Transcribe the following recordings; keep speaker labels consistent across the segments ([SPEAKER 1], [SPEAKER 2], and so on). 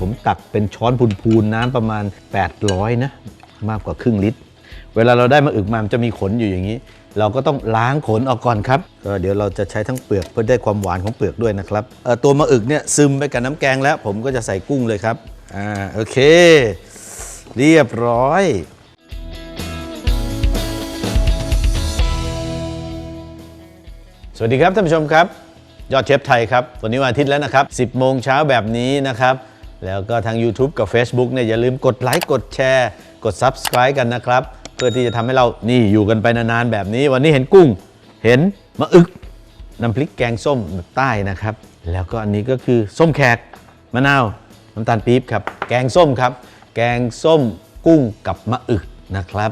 [SPEAKER 1] ผมตักเป็นช้อนพูนๆน้ำประมาณ 800 นะ มากกว่าครึ่งลิตร เวลาเราได้มาอึกมามันจะมีขนอยู่อย่างนี้ เราก็ต้องล้างขนออกก่อนครับก็เดี๋ยวเราจะใช้ทั้งเปลือกเพื่อได้ความหวานของเปลือกด้วยนะครับตัวมะอึกเนี่ยซึมไปกับน้ำแกงแล้ว ผมก็จะใส่กุ้งเลยครับอ่าโอเค เรียบร้อยสวัสดีครับท่านผู้ชมครับ ยอดเชฟไทยครับ วันนี้วันอาทิตย์แล้วนะครับ 10 โมงเช้าแบบนี้นะครับ แล้วก็ทาง YouTube กับ Facebook เนี่ยอย่าลืมกดไลค์กดแชร์ กด Subscribe กันนะครับ เพื่อที่จะทำให้เรานี่อยู่กันไปนานๆแบบนี้ วันนี้เห็นกุ้ง เห็นมะอึกน้ำพริกแกงส้มใต้นะครับ แล้วก็อันนี้ก็คือส้มแขกมะนาวน้ำตาลปี๊บครับ แกงส้มครับ แกงส้มกุ้งกับมะอึกนะครับ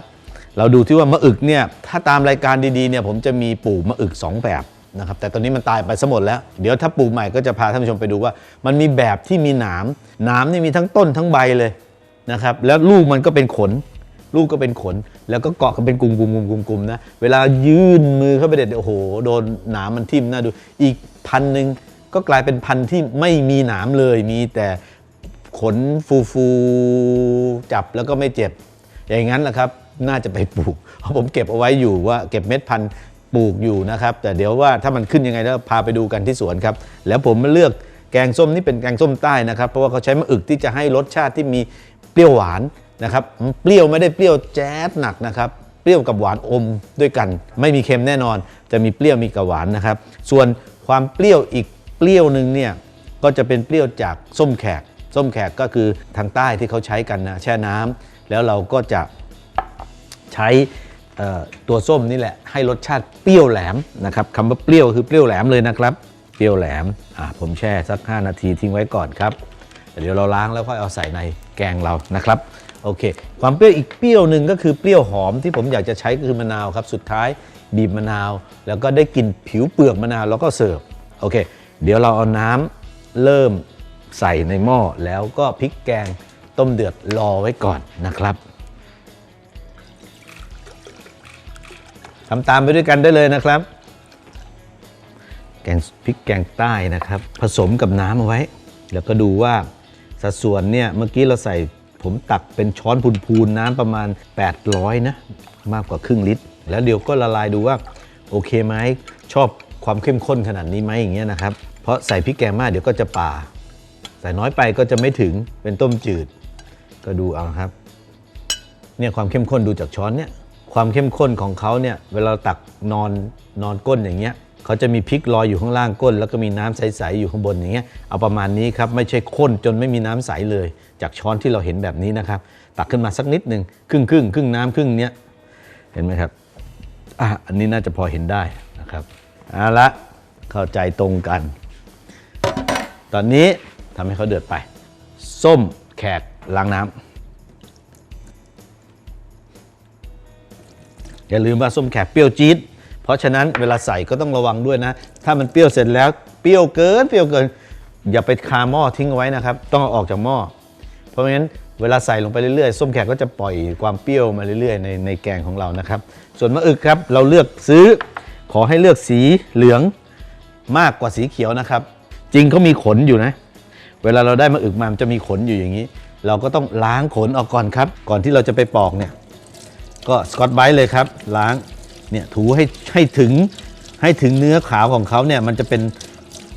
[SPEAKER 1] เราดูที่ว่ามะอึกเนี่ยถ้าตามรายการดีๆเนี่ยผมจะมีปลูกมะอึก 2 แบบ นะครับแต่ตอนนี้มันตายไปซะหมดแล้ว เดี๋ยวถ้าปลูกใหม่ก็จะพาท่านผู้ชมไปดูว่า มันมีแบบที่มีหนามหนามนี่มีทั้งต้นทั้งใบเลยนะครับแล้วลูกมันก็เป็นขน ลูกก็เป็นขน แล้วก็เกาะกันเป็นกลุ่มๆๆๆๆนะเวลายื่นมือเข้าไปเด็ดโอ้โหโดนหนามมันทิ่มหน้าดูอีกพันหนึ่งก็กลายเป็นพันที่ไม่มีหนามเลยมีแต่ขนฟูๆจับแล้วก็ไม่เจ็บ อย่างนั้นแหละครับน่าจะไปปลูกเพราะผมเก็บเอาไว้อยู่ว่าเก็บเม็ดพันธุ์ ปลูกอยู่นะครับ แต่เดี๋ยวว่าถ้ามันขึ้นยังไงแล้วพาไปดูกันที่สวนครับ แล้วผมเลือกแกงส้มนี่เป็นแกงส้มใต้นะครับ เพราะว่าเขาใช้มะอึกที่จะให้รสชาติที่มีเปรี้ยวหวานนะครับ เปรี้ยวไม่ได้เปรี้ยวแจ๊ดหนักนะครับเปรี้ยวกับหวานอมด้วยกัน ไม่มีเค็มแน่นอน จะมีเปรี้ยวมีกับหวานนะครับ ส่วนความเปรี้ยวอีกเปรี้ยวหนึ่งเนี่ยก็จะเป็นเปรี้ยวจากส้มแขก ส้มแขกก็คือทางใต้ที่เขาใช้กันนะแช่น้ำแล้วเราก็จะใช้ ตัวส้มนี่แหละให้รสชาติเปรี้ยวแหลมนะครับคำว่าเปรี้ยวคือเปรี้ยวแหลมเลยนะครับ เปรี้ยวแหลมอะผมแช่สัก 5 นาทีทิ้งไว้ก่อนครับเดี๋ยวเราล้างแล้วค่อยเอาใส่ในแกงเรานะครับโอเค ความเปรี้ยวอีกเปรี้ยวหนึ่งก็คือเปรี้ยวหอมที่ผมอยากจะใช้คือมะนาวครับสุดท้ายบีบมะนาว แล้วก็ได้กลินผิวเปลือกมะนาวแล้วก็เสิร์ฟโอเค เดี๋ยวเราเอาน้ำเริ่มใส่ในหม้อแล้วก็พริกแกงต้มเดือดรอไว้ก่อนนะครับ ทำตามไปด้วยกันได้เลยนะครับ แกงพริกแกงใต้นะครับ ผสมกับน้ำเอาไว้ แล้วก็ดูว่าสัดส่วนเนี่ยเมื่อกี้เราใส่ผมตักเป็นช้อนพูนๆน้ำประมาณ 800 นะ มากกว่าครึ่งลิตร แล้วเดี๋ยวก็ละลายดูว่าโอเคไหมชอบความเข้มข้นขนาดนี้ไหมอย่างเงี้ยนะครับ เพราะใส่พริกแกงมากเดี๋ยวก็จะป่า ใส่น้อยไปก็จะไม่ถึงเป็นต้มจืด ก็ดูเอาครับ เนี่ยความเข้มข้นดูจากช้อนเนี่ย ความเข้มข้นของเขาเนี่ยเวลาตักนอนนอนก้นอย่างเงี้ยเขาจะมีพริกลอยอยู่ข้างล่างก้น แล้วก็มีน้ำใสๆอยู่ข้างบนอย่างเงี้ยเอาประมาณนี้ครับไม่ใช่ข้นจนไม่มีน้ำใสเลย จากช้อนที่เราเห็นแบบนี้นะครับ ตักขึ้นมาสักนิดหนึ่งครึ่งครึ่งครึ่งน้ำครึ่งเนี้ยเห็นไหมครับอะอันนี้น่าจะพอเห็นได้นะครับเอาละเข้าใจตรงกัน ตอนนี้ทำให้เขาเดือดไป ส้มแขกล้างน้ำ อย่าลืมว่าส้มแขกเปรี้ยวจี๊ดเพราะฉะนั้นเวลาใส่ก็ต้องระวังด้วยนะ ถ้ามันเปรี้ยวเสร็จแล้วเปรี้ยวเกินเปรี้ยวเกิน อย่าไปคาหม้อทิ้งเอาไว้นะครับ ต้องเอาออกจากหม้อเพราะงั้นเวลาใส่ลงไปเรื่อยๆ ส้มแขกก็จะปล่อยความเปรี้ยวมาเรื่อยๆในในแกงของเรานะครับ ส่วนมะอึกครับเราเลือกซื้อขอให้เลือกสีเหลืองมากกว่าสีเขียวนะครับ จริงเขามีขนอยู่นะ เวลาเราได้มะอึกมามันจะมีขนอยู่อย่างนี้ เราก็ต้องล้างขนออกก่อนครับ ก่อนที่เราจะไปปอกเนี่ย ก็สกอตไบรท์เลยครับล้างเนี่ยถูให้ให้ถึงให้ถึงเนื้อขาวของเขาเนี่ยมันจะเป็น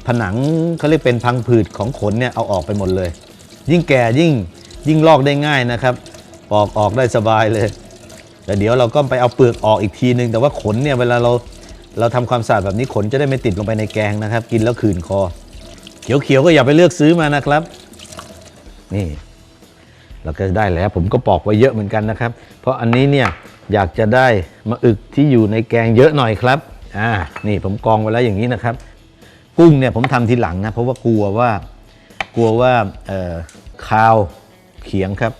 [SPEAKER 1] ผนังเขาเรียกเป็นพังผืดของขนเนี่ยเอาออกไปหมดเลย ยิ่งแก่ยิ่งยิ่งลอกได้ง่ายนะครับ ปอกออกได้สบายเลยแต่เดี๋ยวเราก็ไปเอาเปลือกออกอีกทีนึง แต่ว่าขนเนี่ยเวลาเราเราทำความสะอาดแบบนี้ขนจะได้ไม่ติดลงไปในแกงนะครับ กินแล้วคืนคอ เขียวๆก็อย่าไปเลือกซื้อมานะครับ นี่ เราก็ได้แล้ว ผมก็ปอกไว้เยอะเหมือนกันนะครับ เพราะอันนี้เนี่ยอยากจะได้มะอึกที่อยู่ในแกงเยอะหน่อยครับอ่านี่ผมกองไว้แล้วอย่างนี้นะครับ กุ้งเนี่ยผมทำทีหลังนะเพราะว่ากลัวว่ากลัวว่าเอ่อคาวเขียงครับ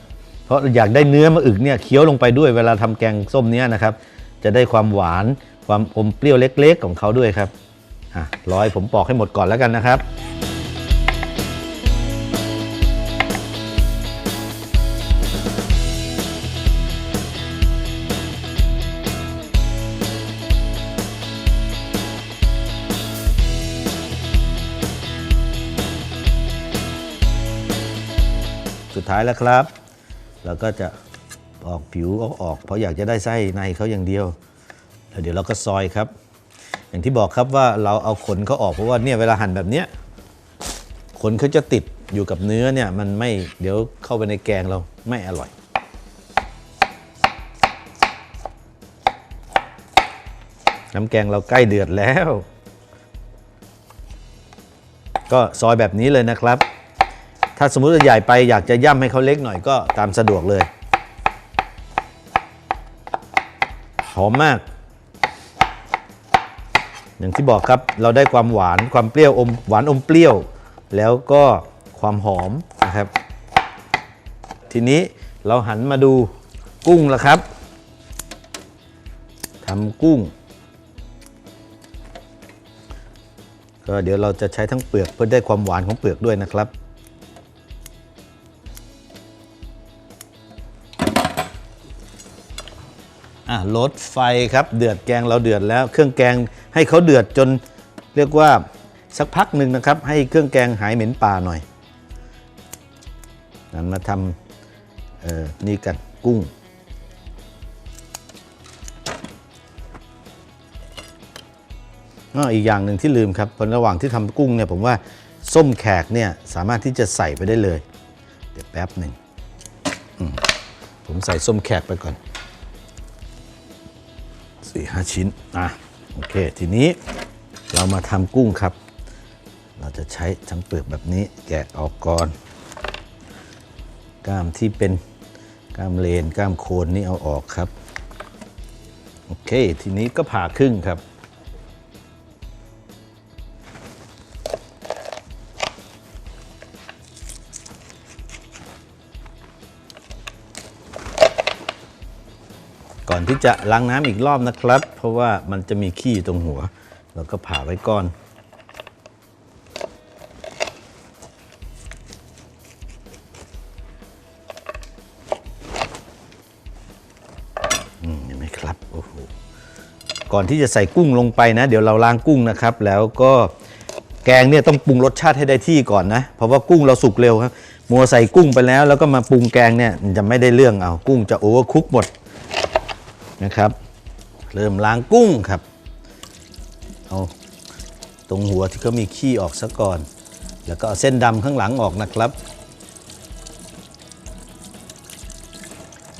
[SPEAKER 1] เพราะอยากได้เนื้อมะอึกเนี่ยเคี้ยวลงไปด้วยเวลาทำแกงส้มเนี้ยนะครับ จะได้ความหวานความอมเปรี้ยวเล็ก ๆ ของเขาด้วยครับอะร้อยผมปอกให้หมดก่อนแล้วกันนะครับ ท้ายแล้วครับ เราก็จะออกผิวเอาออก เพราะอยากจะได้ไส้ในเขาอย่างเดียวแล้วเดี๋ยวเราก็ซอยครับ อย่างที่บอกครับว่าเราเอาขนเขาออกเพราะว่าเนี่ยเวลาหั่นแบบเนี้ยขนเขาจะติดอยู่กับเนื้อเนี่ยมันไม่เดี๋ยวเข้าไปในแกงเราไม่อร่อยน้ำแกงเราใกล้เดือดแล้ว ก็ซอยแบบนี้เลยนะครับ ถ้าสมมุติว่าใหญ่ไปอยากจะย่ำให้เขาเล็กหน่อยก็ตามสะดวกเลย หอมมาก อย่างที่บอกครับเราได้ความหวานความเปรี้ยวอมหวานอมเปรี้ยว แล้วก็ความหอมนะครับ ทีนี้เราหันมาดูกุ้งแล้วครับทำกุ้งก็เดี๋ยวเราจะใช้ทั้งเปลือกเพื่อได้ความหวานของเปลือกด้วยนะครับ อะลดไฟครับเดือดแกงเราเดือดแล้ว เครื่องแกงให้เขาเดือดจนเรียกว่าสักพักหนึ่งนะครับ ให้เครื่องแกงหายเหม็นป่าหน่อยนั้นมาทำเออนี่กันกุ้ง อีกอย่างหนึ่งที่ลืมครับระหว่างที่ทำกุ้งเนี่ยผมว่าส้มแขกเนี่ยสามารถที่จะใส่ไปได้เลย เดี๋ยวแป๊บหนึ่งผมใส่ส้มแขกไปก่อน สี่ห้าชิ้นอะโอเค ทีนี้เรามาทำกุ้งครับ เราจะใช้ทั้งเปลือกแบบนี้แกะออกก่อนกล้ามที่เป็นกล้ามเลนกล้ามโคนนี่เอาออกครับ โอเค ทีนี้ก็ผ่าครึ่งครับ อนที่จะล้างน้ำอีกรอบนะครับ เพราะว่ามันจะมีขี้ตรงหัว เราก็ผ่าไว้ก่อน เห็นไหมครับ โอ้โห ก่อนที่จะใส่กุ้งลงไปนะ เดี๋ยวเราล้างกุ้งนะครับ แล้วก็แกงเนี่ยต้องปรุงรสชาติให้ได้ที่ก่อนนะ เพราะว่ากุ้งเราสุกเร็วครับ มัวใส่กุ้งไปแล้ว แล้วก็มาปรุงแกงเนี่ยจะไม่ได้เรื่องเอา กุ้งจะโอเวอร์คุกหมด นะครับ เริ่มล้างกุ้งครับ เอาตรงหัวที่เขามีขี้ออกซะก่อน แล้วก็เอาเส้นดำข้างหลังออกนะครับ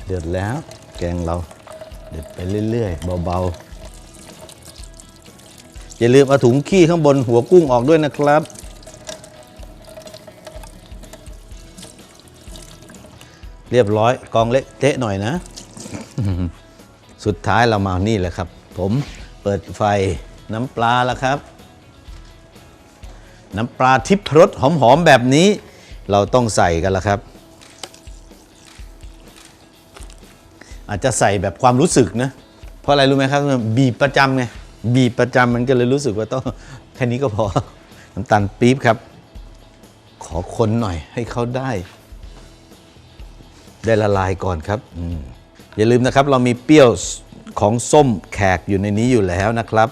[SPEAKER 1] เดือดแล้วแกงเราเดือดไปเรื่อยๆเบาๆ อย่าลืมเอาถุงขี้ข้างบนหัวกุ้งออกด้วยนะครับเรียบร้อยกองเละเทะหน่อยนะ สุดท้ายเรามานี่แหละครับ ผมเปิดไฟน้ำปลาแล้วครับ น้ำปลาทิพรสหอมๆแบบนี้ เราต้องใส่กันแล้วครับ อาจจะใส่แบบความรู้สึกนะ เพราะอะไรรู้ไหมครับ บีบประจำไงบีบประจำมันก็เลยรู้สึกว่าต้องแค่นี้ก็พอน้ำตาลปี๊บครับ ขอคนหน่อยให้เขาได้ ได้ละลายก่อนครับ อืม อย่าลืมนะครับเรามีเปรี้ยวของส้มแขกอยู่ในนี้อยู่แล้วนะครับ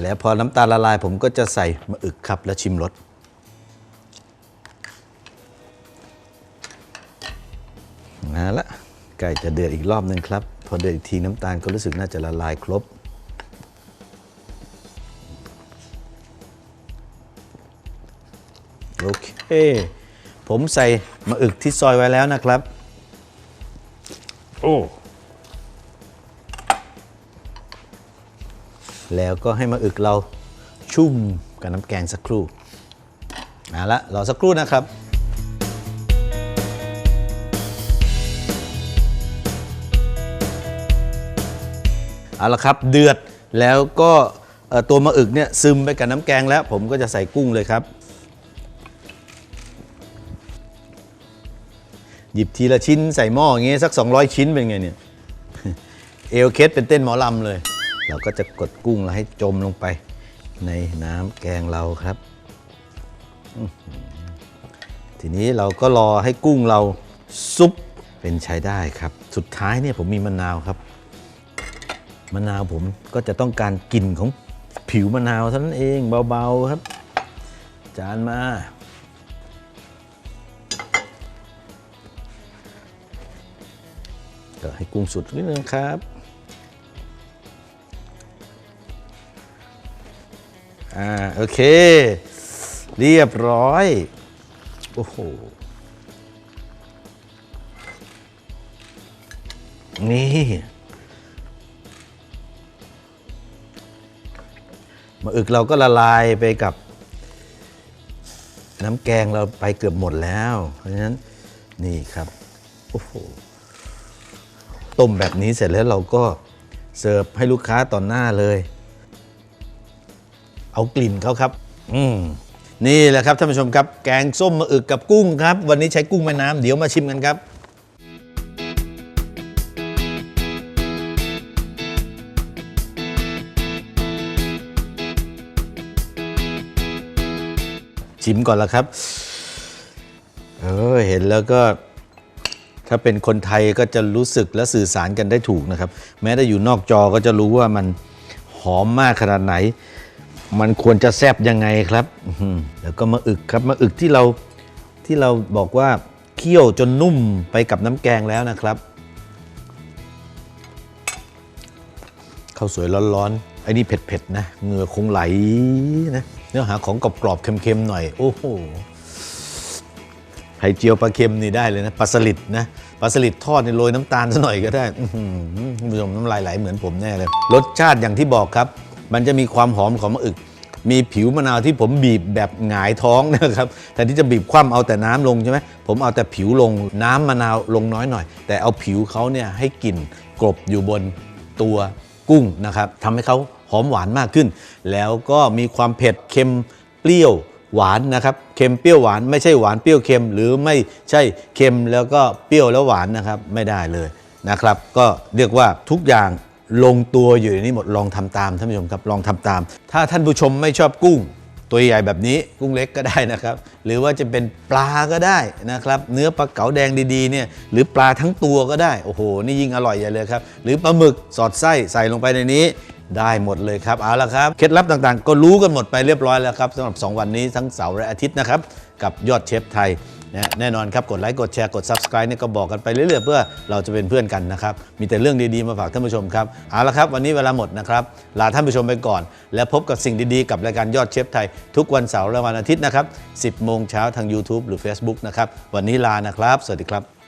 [SPEAKER 1] แล้วพอน้ำตาลละลายผมก็จะใส่มะอึกครับแล้วชิมรสมาละใกล้จะเดือดอีกรอบหนึ่งครับ พอเดือดอีกทีน้ำตาลก็รู้สึกน่าจะละลายครบโอเค ผมใส่มะอึกที่ซอยไว้แล้วนะครับ โอ้แล้วก็ให้มะอึกเราชุ่มกับน้ำแกงสักครู่มาละรอสักครู่นะครับ เอาละครับเดือดแล้วก็ตัวมะอึกเนี่ยซึมไปกับน้ำแกงแล้ว ผมก็จะใส่กุ้งเลยครับ หยิบทีละชิ้นใส่หม้ออย่างเงี้ยสัก 200 ชิ้นเป็นไงเนี่ยเอลเคสเป็นเต้นหมอลำเลย เราก็จะกดกุ้งแล้วให้จมลงไป ในน้ำแกงเราครับ ทีนี้เราก็รอให้กุ้งเราซุปเป็นใช้ได้ครับ สุดท้ายเนี่ยผมมีมะนาวครับ มะนาวผมก็จะต้องการกลิ่นของผิวมะนาวเท่านั้นเองเบาๆครับ จานมา ก็ให้กุ้งสุดนิดนึงครับ อ่า โอเค เรียบร้อย โอ้โห นี่ มาอึกเราก็ละลายไปกับน้ำแกงเราไปเกือบหมดแล้ว เพราะฉะนั้นนี่ครับ โอ้โห ต้มแบบนี้เสร็จแล้วเราก็เสิร์ฟให้ลูกค้าต่อหน้าเลย เอากลิ่นเขาครับ อืมนี่แหละครับท่านผู้ชมครับ แกงส้มมะอึกกับกุ้งครับ วันนี้ใช้กุ้งแม่น้ำเดี๋ยวมาชิมกันครับ ชิมก่อนละครับ เออเห็นแล้วก็ ถ้าเป็นคนไทยก็จะรู้สึกและสื่อสารกันได้ถูกนะครับ แม้ได้อยู่นอกจอก็จะรู้ว่ามันหอมมากขนาดไหน มันควรจะแซบยังไงครับแล้วก็มาอึกครับมาอึกที่เราที่เราบอกว่าเคี่ยวจนนุ่มไปกับน้ำแกงแล้วนะครับข้าวสวยร้อนๆไอ้นี่เผ็ดๆนะเหงื่อคงไหลนะเนื้อหาของกรอบๆเค็มๆหน่อย โอ้โหไข่เจียวปลาเค็มนี่ได้เลยนะปลาสลิดนะ ปลาสลิดทอดนี่โรยน้ำตาลซะหน่อยก็ได้คุณผู้ชมน้ำลายไหลเหมือนผมแน่เลย รสชาติอย่างที่บอกครับ มันจะมีความหอมของมะอึก มีผิวมะนาวที่ผมบีบแบบหงายท้องนะครับแทนที่จะบีบคว่ำเอาแต่น้ำลงใช่ไหมผมเอาแต่ผิวลงน้ำมะนาวลงน้อยหน่อย แต่เอาผิวเขาเนี่ยให้กลิ่นกลบอยู่บนตัวกุ้งนะครับทำให้เขาหอมหวานมากขึ้น แล้วก็มีความเผ็ดเค็มเปรี้ยว หวานนะครับเค็มเปรี้ยวหวานไม่ใช่หวานเปรี้ยวเค็มหรือไม่ใช่เค็มแล้วก็เปรี้ยวแล้วหวานนะครับไม่ได้เลยนะครับ ก็เรียกว่าทุกอย่างลงตัวอยู่ในนี้หมดลองทำตามท่านผู้ชมครับลองทำตาม ถ้าท่านผู้ชมไม่ชอบกุ้ง ตัวใหญ่แบบนี้กุ้งเล็กก็ได้นะครับ หรือว่าจะเป็นปลาก็ได้นะครับ เนื้อปลาเก๋าแดงดีๆเนี่ยหรือปลาทั้งตัวก็ได้ โอ้โห นี่ยิ่งอร่อยใหญ่เลยครับ หรือปลาหมึกสอดไส้ใส่ลงไปในนี้ ได้หมดเลยครับเอาละครับเคล็ดลับต่างๆ ก็รู้กันหมดไปเรียบร้อยแล้วครับสำหรับ 2 วันนี้ทั้งเสาร์และอาทิตย์นะครับกับยอดเชฟไทยนะแน่นอนครับ กดไลค์ กดแชร์ กด Subscribe เนี่ยก็บอกกันไปเรื่อยๆ เพื่อเราจะเป็นเพื่อนกันนะครับ มีแต่เรื่องดีๆ มาฝากท่านผู้ชมครับ เอาละครับ วันนี้เวลาหมดนะครับ ลาท่านผู้ชมไปก่อน แล้วพบกับสิ่งดีๆ กับรายการยอดเชฟไทย ทุกวันเสาร์และวันอาทิตย์นะครับ 10 โมงเช้าทาง YouTube หรือ Facebook นะครับ วันนี้ลานะครับ สวัสดีครับ